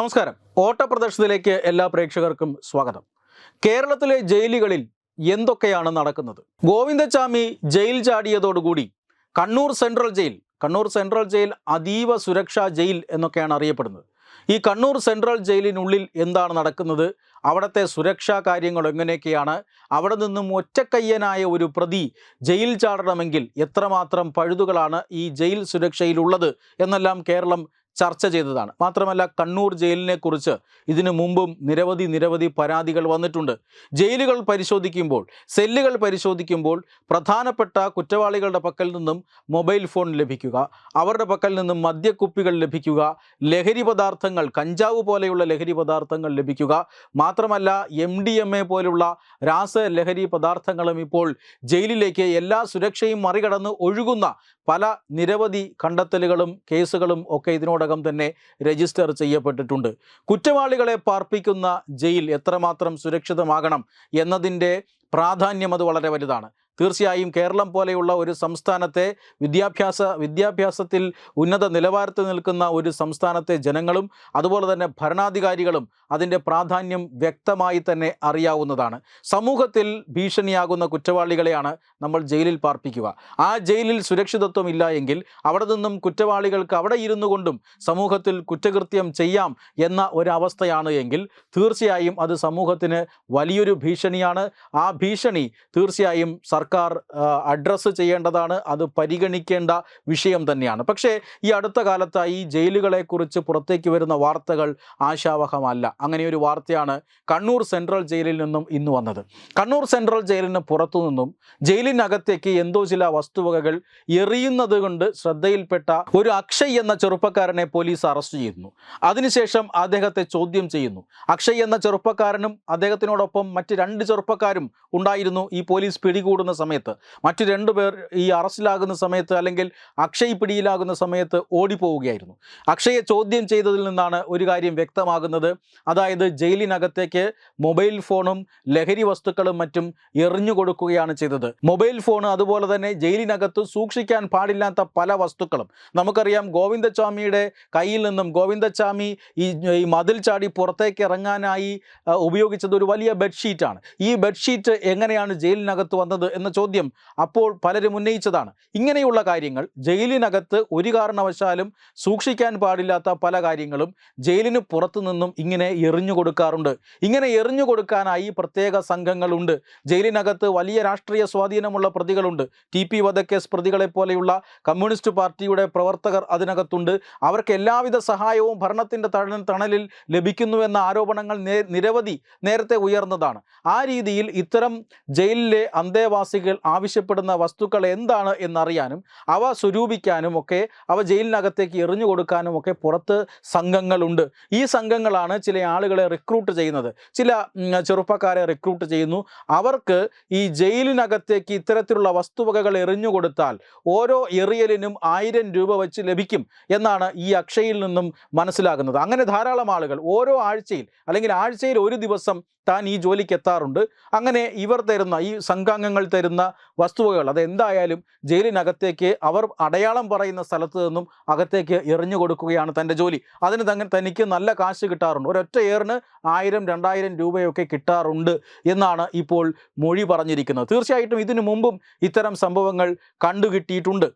നമസ്കാരം. ഓട്ടപ്രദർശനത്തിലേക്ക് എല്ലാ പ്രേക്ഷകർക്കും സ്വാഗതം. കേരളത്തിലെ ജയിലുകളിൽ എന്തൊക്കെയാണ് നടക്കുന്നത്? Govindachami jail ചാടിയതോടുകൂടി Kannur central jail Kannur central jail അതീവ സുരക്ഷാ ജയിൽ എന്നൊക്കെയാണ് അറിയപ്പെടുന്നത്. ഈ കണ്ണൂർ സെൻട്രൽ ജയിലിനുള്ളിൽ എന്താണ് നടക്കുന്നത്? അവിടുത്തെ സുരക്ഷാ കാര്യങ്ങൾ എങ്ങനെയൊക്കെയാണ്? അവിടെ നിന്നും ഒറ്റക്കയ്യനായ ഒരു പ്രതി ജയിൽ ചാടണമെങ്കിൽ എത്രമാത്രം പഴുതുകളാണ് ഈ ജയിൽ സുരക്ഷയിലുള്ളത് എന്നെല്ലാം കേരളം ചർച്ച ചെയ്തതാണ്. മാത്രമല്ല കണ്ണൂർ ജയിലിനെ കുറിച്ച് ഇതിനു മുമ്പും നിരവധി നിരവധി പരാതികൾ വന്നിട്ടുണ്ട്. ജയിലുകൾ പരിശോധിക്കുമ്പോൾ സെല്ലുകൾ പരിശോധിക്കുമ്പോൾ പ്രധാനപ്പെട്ട കുറ്റവാളികളുടെ പക്കൽ നിന്നും മൊബൈൽ ഫോൺ ലഭിക്കുക അവരുടെ പക്കൽ നിന്നും മദ്യക്കുപ്പികൾ ലഭിക്കുക ലഹരി പദാർത്ഥങ്ങൾ കഞ്ചാവ് പോലെയുള്ള ലഹരി പദാർത്ഥങ്ങൾ ലഭിക്കുക. മാത്രമല്ല എം ഡി എം എ പോലുള്ള രാസ ലഹരി പദാർത്ഥങ്ങളും ഇപ്പോൾ ജയിലിലേക്ക് എല്ലാ സുരക്ഷയും മറികടന്ന് ഒഴുകുന്ന പല നിരവധി കണ്ടെത്തലുകളും കേസുകളും ഒക്കെ ഇതിനോടകം തന്നെ രജിസ്റ്റർ ചെയ്യപ്പെട്ടിട്ടുണ്ട്. കുറ്റവാളികളെ പാർപ്പിക്കുന്ന ജയിൽ എത്രമാത്രം സുരക്ഷിതമാകണം എന്നതിന്റെ പ്രാധാന്യം അത് വളരെ വലുതാണ്. തീർച്ചയായും കേരളം പോലെയുള്ള ഒരു സംസ്ഥാനത്തെ വിദ്യാഭ്യാസ വിദ്യാഭ്യാസത്തിൽ ഉന്നത നിലവാരത്തിൽ നിൽക്കുന്ന ഒരു സംസ്ഥാനത്തെ ജനങ്ങളും അതുപോലെ തന്നെ ഭരണാധികാരികളും അതിന്റെ പ്രാധാന്യം വ്യക്തമായി തന്നെ അറിയാവുന്നതാണ്. സമൂഹത്തിൽ ഭീഷണിയാകുന്ന കുറ്റവാളികളെയാണ് നമ്മൾ ജയിലിൽ പാർപ്പിക്കുക. ആ ജയിലിൽ സുരക്ഷിതത്വം ഇല്ല എങ്കിൽ അവിടെ നിന്നും കുറ്റവാളികൾക്ക് അവിടെ ഇരുന്നു കൊണ്ടും സമൂഹത്തിൽ കുറ്റകൃത്യം ചെയ്യാം എന്ന ഒരവസ്ഥയാണ് എങ്കിൽ തീർച്ചയായും അത് സമൂഹത്തിന് വലിയൊരു ഭീഷണിയാണ്. ആ ഭീഷണി തീർച്ചയായും സർക്കാർ അഡ്രസ്സ് ചെയ്യേണ്ടതാണ്. അത് പരിഗണിക്കേണ്ട വിഷയം തന്നെയാണ്. പക്ഷേ ഈ അടുത്ത കാലത്തായി ജയിലുകളെക്കുറിച്ച് പുറത്തേക്ക് വരുന്ന വാർത്തകൾ ആശാവഹമല്ല. അങ്ങനെയൊരു വാർത്തയാണ് കണ്ണൂർ സെൻട്രൽ ജയിലിൽ നിന്നും ഇന്ന് വന്നത്. കണ്ണൂർ സെൻട്രൽ ജയിലിന് പുറത്തു നിന്നും ജയിലിനകത്തേക്ക് എന്തോ ചില വസ്തുവകകൾ എറിയുന്നത് കൊണ്ട് ശ്രദ്ധയിൽപ്പെട്ട ഒരു അക്ഷയ് എന്ന ചെറുപ്പക്കാരനെ പോലീസ് അറസ്റ്റ് ചെയ്യുന്നു. അതിനുശേഷം അദ്ദേഹത്തെ ചോദ്യം ചെയ്യുന്നു. അക്ഷയ് എന്ന ചെറുപ്പക്കാരനും അദ്ദേഹത്തിനോടൊപ്പം മറ്റ് രണ്ട് ചെറുപ്പക്കാരും ഉണ്ടായിരുന്നു. ഈ പോലീസ് പിടികൂടുന്ന സമയത്ത്. മറ്റു രണ്ടു പേർ ഈ അറസ്റ്റിലാകുന്ന സമയത്ത് അല്ലെങ്കിൽ അക്ഷയ് പിടിയിലാകുന്ന സമയത്ത് ഓടിപ്പോവുകയായിരുന്നു. അക്ഷയെ ചോദ്യം ചെയ്തതിൽ നിന്നാണ് ഒരു കാര്യം വ്യക്തമാകുന്നത്. അതായത് ജയിലിനകത്തേക്ക് മൊബൈൽ ഫോണും ലഹരി വസ്തുക്കളും മറ്റും എറിഞ്ഞു കൊടുക്കുകയാണ് ചെയ്തത്. മൊബൈൽ ഫോൺ അതുപോലെ തന്നെ ജയിലിനകത്ത് സൂക്ഷിക്കാൻ പാടില്ലാത്ത പല വസ്തുക്കളും. നമുക്കറിയാം ഗോവിന്ദസ്വാമിയുടെ കയ്യിൽ നിന്നും ഗോവിന്ദസ്വാമി ഈ ഈ മതിൽ ചാടി പുറത്തേക്ക് ഇറങ്ങാനായി ഉപയോഗിച്ചത് ഒരു വലിയ ബെഡ്ഷീറ്റാണ്. ഈ ബെഡ്ഷീറ്റ് എങ്ങനെയാണ് ജയിലിനകത്ത് വന്നത് എന്ന ചോദ്യം അപ്പോൾ പലരും ഉന്നയിച്ചതാണ്. ഇങ്ങനെയുള്ള കാര്യങ്ങൾ ജയിലിനകത്ത് ഒരു കാരണവശാലും സൂക്ഷിക്കാൻ പാടില്ലാത്ത പല കാര്യങ്ങളും ജയിലിന് പുറത്തു നിന്നും ഇങ്ങനെ എറിഞ്ഞു കൊടുക്കാറുണ്ട്. ഇങ്ങനെ എറിഞ്ഞു കൊടുക്കാനായി പ്രത്യേക സംഘങ്ങളുണ്ട്. ജയിലിനകത്ത് വലിയ രാഷ്ട്രീയ സ്വാധീനമുള്ള പ്രതികളുണ്ട്. ടി പി വധക്കേസ് പ്രതികളെ പോലെയുള്ള കമ്മ്യൂണിസ്റ്റ് പാർട്ടിയുടെ പ്രവർത്തകർ അതിനകത്തുണ്ട്. അവർക്ക് എല്ലാവിധ സഹായവും ഭരണത്തിന്റെ തണ തണലിൽ ലഭിക്കുന്നുവെന്ന ആരോപണങ്ങൾ നിരവധി നേരത്തെ ഉയർന്നതാണ്. ആ രീതിയിൽ ഇത്തരം ജയിലിലെ അന്തേവാസികൾ ആവശ്യപ്പെടുന്ന വസ്തുക്കൾ എന്താണ് എന്നറിയാനും അവ സ്വരൂപിക്കാനും ഒക്കെ അവ ജയിലിനകത്തേക്ക് എറിഞ്ഞു കൊടുക്കാനും ഒക്കെ പുറത്ത് സംഘങ്ങളുണ്ട്. ഈ സംഘങ്ങളാണ് ചില ആളുകളെ റിക്രൂട്ട് ചെയ്യുന്നത്. ചില ചെറുപ്പക്കാരെ റിക്രൂട്ട് ചെയ്യുന്നു. അവർക്ക് ഈ ജയിലിനകത്തേക്ക് ഇത്തരത്തിലുള്ള വസ്തുവകകൾ എറിഞ്ഞു കൊടുത്താൽ ഓരോ എറിയലിനും ആയിരം രൂപ വെച്ച് ലഭിക്കും എന്നാണ് ഈ അക്ഷയിൽ നിന്നും മനസ്സിലാകുന്നത്. അങ്ങനെ ധാരാളം ആളുകൾ ഓരോ ആഴ്ചയിൽ അല്ലെങ്കിൽ ആഴ്ചയിൽ ഒരു ദിവസം താൻ ഈ ജോലിക്ക് എത്താറുണ്ട് അങ്ങനെ ഇവർ തരുന്ന ഈ സംഘാംഗങ്ങൾ തരുന്ന വസ്തുവകൾ അത് എന്തായാലും ജയിലിനകത്തേക്ക് അവർ അടയാളം പറയുന്ന സ്ഥലത്ത് നിന്നും അകത്തേക്ക് എറിഞ്ഞു കൊടുക്കുകയാണ് തന്റെ ജോലി. അതിന് തങ്ങൾ തനിക്ക് നല്ല കാശ് കിട്ടാറുണ്ട്. ഒരൊറ്റ ഏറിന് ആയിരം രണ്ടായിരം രൂപയൊക്കെ കിട്ടാറുണ്ട് എന്നാണ് ഇപ്പോൾ മൊഴി പറഞ്ഞിരിക്കുന്നത്. തീർച്ചയായിട്ടും ഇതിനു മുമ്പും ഇത്തരം സംഭവങ്ങൾ കണ്ടുകിട്ടിയിട്ടുണ്ട്.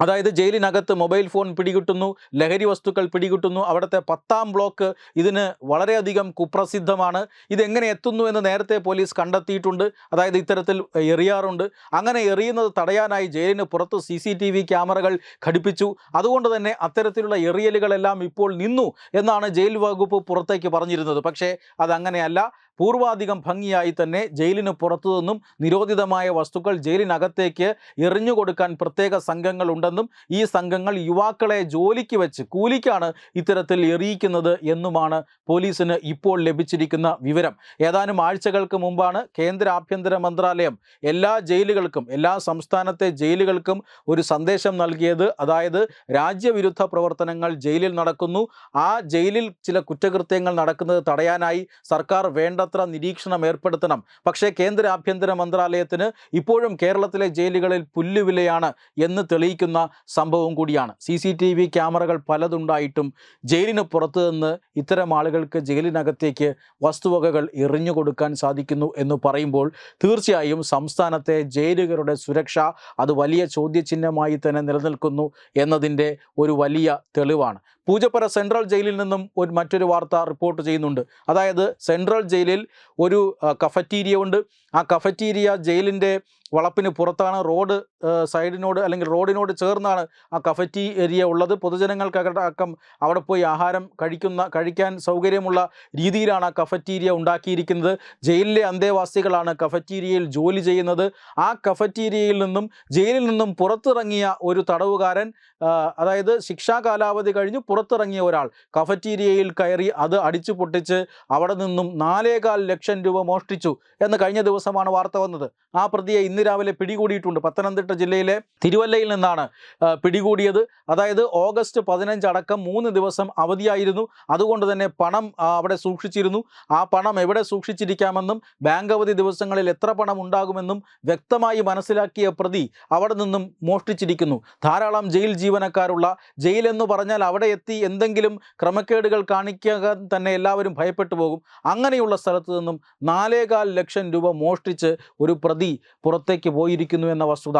അതായത് ജയിലിനകത്ത് മൊബൈൽ ഫോൺ പിടികിട്ടുന്നു ലഹരി വസ്തുക്കൾ പിടികിട്ടുന്നു. അവിടുത്തെ പത്താം ബ്ലോക്ക് ഇതിന് വളരെയധികം കുപ്രസിദ്ധമാണ്. ഇതെങ്ങനെ എത്തുന്നു എന്ന് നേരത്തെ പോലീസ് കണ്ടെത്തിയിട്ടുണ്ട്. അതായത് ഇത്തരത്തിൽ എറിയാറുണ്ട്. അങ്ങനെ എറിയുന്നത് തടയാനായി ജയിലിന് പുറത്ത് സി ക്യാമറകൾ ഘടിപ്പിച്ചു. അതുകൊണ്ട് തന്നെ അത്തരത്തിലുള്ള എറിയലുകളെല്ലാം ഇപ്പോൾ നിന്നു എന്നാണ് ജയിൽ വകുപ്പ് പുറത്തേക്ക് പറഞ്ഞിരുന്നത്. പക്ഷേ അതങ്ങനെയല്ല. പൂർവാധികം ഭംഗിയായി തന്നെ ജയിലിന് പുറത്തുനിന്നും നിരോധിതമായ വസ്തുക്കൾ ജയിലിനകത്തേക്ക് എറിഞ്ഞുകൊടുക്കാൻ പ്രത്യേക സംഘങ്ങളുണ്ടെന്നും ഈ സംഘങ്ങൾ യുവാക്കളെ ജോലിക്ക് വെച്ച് കൂലിക്കാണ് ഇത്തരത്തിൽ എറിയിക്കുന്നത് എന്നുമാണ് പോലീസിന് ഇപ്പോൾ ലഭിച്ചിരിക്കുന്ന വിവരം. ഏതാനും ആഴ്ചകൾക്ക് മുമ്പാണ് കേന്ദ്ര ആഭ്യന്തര മന്ത്രാലയം എല്ലാ ജയിലുകൾക്കും എല്ലാ സംസ്ഥാനത്തെ ജയിലുകൾക്കും ഒരു സന്ദേശം നൽകിയത്. അതായത് രാജ്യവിരുദ്ധ പ്രവർത്തനങ്ങൾ ജയിലിൽ നടക്കുന്നു. ആ ജയിലിൽ ചില കുറ്റകൃത്യങ്ങൾ നടക്കുന്നത് തടയാനായി സർക്കാർ വേണ്ടത്ര വേണ്ടത്ര നിരീക്ഷണം ഏർപ്പെടുത്തണം. പക്ഷേ കേന്ദ്ര ആഭ്യന്തര മന്ത്രാലയത്തിന് ഇപ്പോഴും കേരളത്തിലെ ജയിലുകളിൽ പുല്ലുവിലയാണ് എന്ന് തെളിയിക്കുന്ന സംഭവം കൂടിയാണ്. സി സി ടി വി ക്യാമറകൾ പലതുണ്ടായിട്ടും ജയിലിന് പുറത്തു നിന്ന് ഇത്തരം ആളുകൾക്ക് ജയിലിനകത്തേക്ക് വസ്തുവകകൾ എറിഞ്ഞു കൊടുക്കാൻ സാധിക്കുന്നു എന്ന് പറയുമ്പോൾ തീർച്ചയായും സംസ്ഥാനത്തെ ജയിലുകളുടെ സുരക്ഷ അത് വലിയ ചോദ്യചിഹ്നമായി തന്നെ നിലനിൽക്കുന്നു എന്നതിന്റെ ഒരു വലിയ തെളിവാണ്. പൂജപ്പുര സെൻട്രൽ ജയിലിൽ നിന്നും ഒരു മറ്റൊരു വാർത്ത റിപ്പോർട്ട് ചെയ്യുന്നുണ്ട്. അതായത് സെൻട്രൽ ജയിലിൽ ഒരു കഫറ്റീരിയ ഉണ്ട്. ആ കഫറ്റീരിയ ജയിലിന്റെ വളപ്പിന് പുറത്താണ് റോഡ് സൈഡിനോട് അല്ലെങ്കിൽ റോഡിനോട് ചേർന്നാണ് ആ കഫറ്റി ഏരിയ ഉള്ളത്. പൊതുജനങ്ങൾക്ക് അടക്കം അവിടെ പോയി ആഹാരം കഴിക്കുന്ന കഴിക്കാൻ സൗകര്യമുള്ള രീതിയിലാണ് ആ കഫറ്റീരിയ ഉണ്ടാക്കിയിരിക്കുന്നത്. ജയിലിലെ അന്തേവാസികളാണ് കഫറ്റീരിയയിൽ ജോലി ചെയ്യുന്നത്. ആ കഫറ്റീരിയയിൽ നിന്നും ജയിലിൽ നിന്നും പുറത്തിറങ്ങിയ ഒരു തടവുകാരൻ അതായത് ശിക്ഷാ കാലാവധി കഴിഞ്ഞ് പുറത്തിറങ്ങിയ ഒരാൾ കഫറ്റീരിയയിൽ കയറി അത് അടിച്ചു പൊട്ടിച്ച് അവിടെ നിന്നും നാലേകാൽ ലക്ഷം രൂപ മോഷ്ടിച്ചു എന്ന് കഴിഞ്ഞ ദിവസമാണ് വാർത്ത വന്നത്. ആ പ്രതിയെ ഇന്ന് രാവിലെ പിടികൂടിയിട്ടുണ്ട്. പത്തനംതിട്ട ജില്ലയിലെ തിരുവല്ലയിൽ നിന്നാണ് പിടികൂടിയത്. അതായത് ഓഗസ്റ്റ് പതിനഞ്ച് അടക്കം മൂന്ന് ദിവസം അവധിയായിരുന്നു. അതുകൊണ്ട് തന്നെ പണം അവിടെ സൂക്ഷിച്ചിരുന്നു. ആ പണം എവിടെ സൂക്ഷിച്ചിരിക്കാമെന്നും ബാങ്ക് അവധി ദിവസങ്ങളിൽ എത്ര പണം ഉണ്ടാകുമെന്നും വ്യക്തമായി മനസ്സിലാക്കിയ പ്രതി അവിടെ നിന്നും മോഷ്ടിച്ചിരിക്കുന്നു. ധാരാളം ജയിൽ ജീവനക്കാരുള്ള ജയിൽ എന്ന് പറഞ്ഞാൽ അവിടെ എത്തി എന്തെങ്കിലും ക്രമക്കേടുകൾ കാണിക്കാൻ തന്നെ എല്ലാവരും ഭയപ്പെട്ടു പോകും. അങ്ങനെയുള്ള സ്ഥലത്ത് നിന്നും നാലേകാൽ ലക്ഷം രൂപ മോഷ്ടിച്ച് ഒരു പ്രതി പുറത്തേക്ക് പോയിരിക്കുന്നു എന്ന വസ്തുത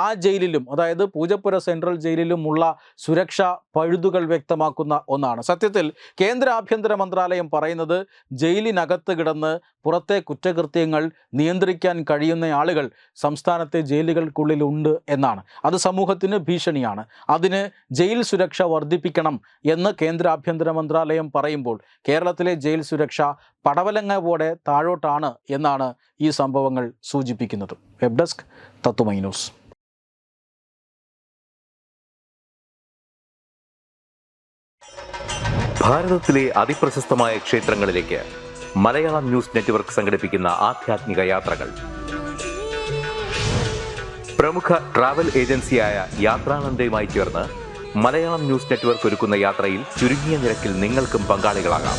ആ ജയിലിലും അതായത് പൂജപ്പുര സെൻട്രൽ ജയിലിലുമുള്ള സുരക്ഷാ പഴുതുകൾ വ്യക്തമാക്കുന്ന ഒന്നാണ്. സത്യത്തിൽ കേന്ദ്ര ആഭ്യന്തര മന്ത്രാലയം പറയുന്നത് ജയിലിനകത്ത് കിടന്ന് പുറത്തെ കുറ്റകൃത്യങ്ങൾ നിയന്ത്രിക്കാൻ കഴിയുന്ന ആളുകൾ സംസ്ഥാനത്തെ ജയിലുകൾക്കുള്ളിലുണ്ട് എന്നാണ്. അത് സമൂഹത്തിന് ഭീഷണിയാണ്. അതിന് ജയിൽ സുരക്ഷ വർദ്ധിപ്പിക്കണം എന്ന് കേന്ദ്ര ആഭ്യന്തര മന്ത്രാലയം പറയുമ്പോൾ കേരളത്തിലെ ജയിൽ സുരക്ഷ പടവലങ്ങ പോലെ താഴോട്ടാണ് എന്നാണ് ഈ സംഭവങ്ങൾ സൂചിപ്പിക്കുന്നത്. വെബ് ഡെസ്ക് തത്തുമൈ ന്യൂസ്. ഭാരതത്തിലെ അതിപ്രശസ്തമായ ക്ഷേത്രങ്ങളിലേക്ക് മലയാളം ന്യൂസ് നെറ്റ്വർക്ക് സംഘടിപ്പിക്കുന്ന യാത്രകൾ. പ്രമുഖ ട്രാവൽ ഏജൻസിയായ മലയാളം ന്യൂസ് നെറ്റ്വർക്ക് ഒരുക്കുന്ന യാത്രയിൽ ചുരുങ്ങിയ നിരക്കിൽ പങ്കാളികളാകാം.